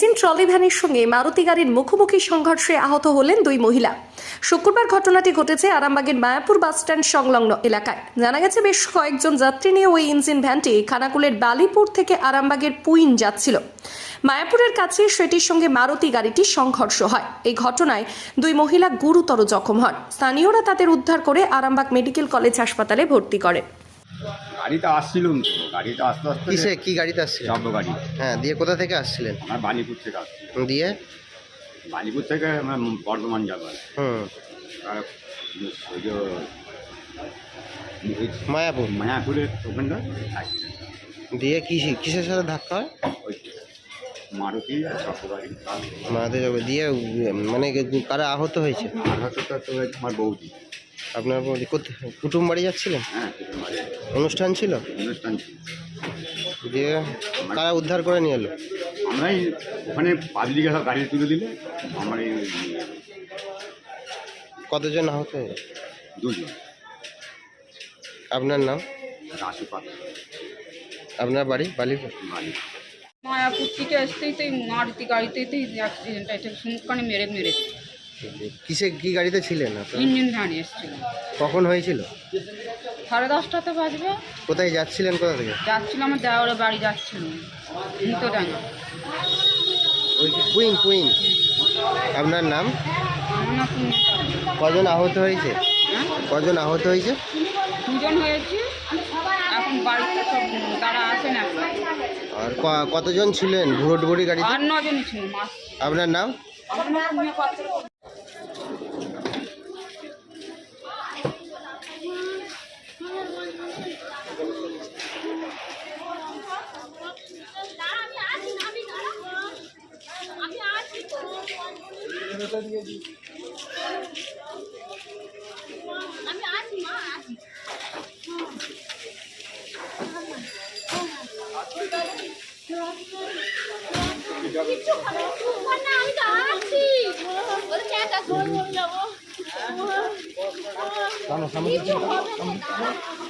Engine trolley ভ্যানের সঙ্গে মারুতি গাড়ির মুখোমুখি সংঘর্ষে আহত হলেন দুই মহিলা। শুক্রবার ঘটনাটি ঘটেছে আরামবাগের মায়াপুর বাসস্ট্যান্ড সংলগ্ন এলাকায়। জানা গেছে বেশ কয়েকজন যাত্রী নিয়ে ওই ইঞ্জিন ভ্যানটি খানাকুলের বালিপুর থেকে আরামবাগের পুইন যাচ্ছিল। মায়াপুরের কাছে সেটির সঙ্গে মারুতি গাড়িটি সংঘর্ষ হয়। এই ঘটনায় দুই মহিলা গুরুতর জখম হন। স্থানীয়রা তাদের উদ্ধার করে আরামবাগ মেডিকেল কলেজ হাসপাতালে ভর্তি করে। গাড়িতে আসছিলাম তো গাড়িতে আস্তে আস্তে কিসে? কি গাড়িতে আসছিলেন? চাপলো গাড়ি। হ্যাঁ দিয়ে কোথা থেকে আসছিলেন? আমার বালিপুর থেকে আসছি দিয়ে? বালিপুর থেকে আমরা বর্ধমান যাব। হুম। আর ওই যে মায়াপুর। মায়াপুরের ওখানটা। দিয়ে কি কিসের সাথে ধাক্কা হয়? ওই মারুতি যাবে দিয়ে মানে কারা আহত হয়েছে? আর হয়তো তো আমার বৌদি। আপনার কুটুম বাড়ি যাচ্ছিলেন? হ্যাঁ অনুষ্ঠান ছিল? অনুষ্ঠান ছিল। দিয়ে তারা উদ্ধার করে নিয়ে এলো? আমরাই ওখানে পাবলিকে সব গাড়ি তুলে দিলে আমার এই কতজন আহত? দুজন। আপনার নাম? পাত্র আপনার বাড়ি? বালিপুর। বাড়ি মায়াপুর থেকে আসতেই তো এই মারুতি গাড়িতেই তো অ্যাক্সিডেন্টটা এটা সুমুখানে মেরে মেরে কিসে কি গাড়িতে ছিলেন আপনার? ইঞ্জিন এসেছিল। কখন হয়েছিল? সাড়ে দশটাতে বাজবে। কোথায় যাচ্ছিলেন কোথা থেকে? যাচ্ছিল আমার দেওয়ারের বাড়ি যাচ্ছিল। ভিতরাঙ্গা ওই কুইন কুইন। আপনার নাম? আমার না তুমি কজন আহত হয়েছে? হ্যাঁ কজন আহত হয়েছে? দুজন হয়েছে। এখন বাড়িতে সব তারা আর ক- কতজন ছিলেন ডুবুরি গাড়িতে? আর নজন ছিল মাস আপনার নাম? আমার না তুমি আমি তো আছি। করে যাব। কিচ্ছু হবে না।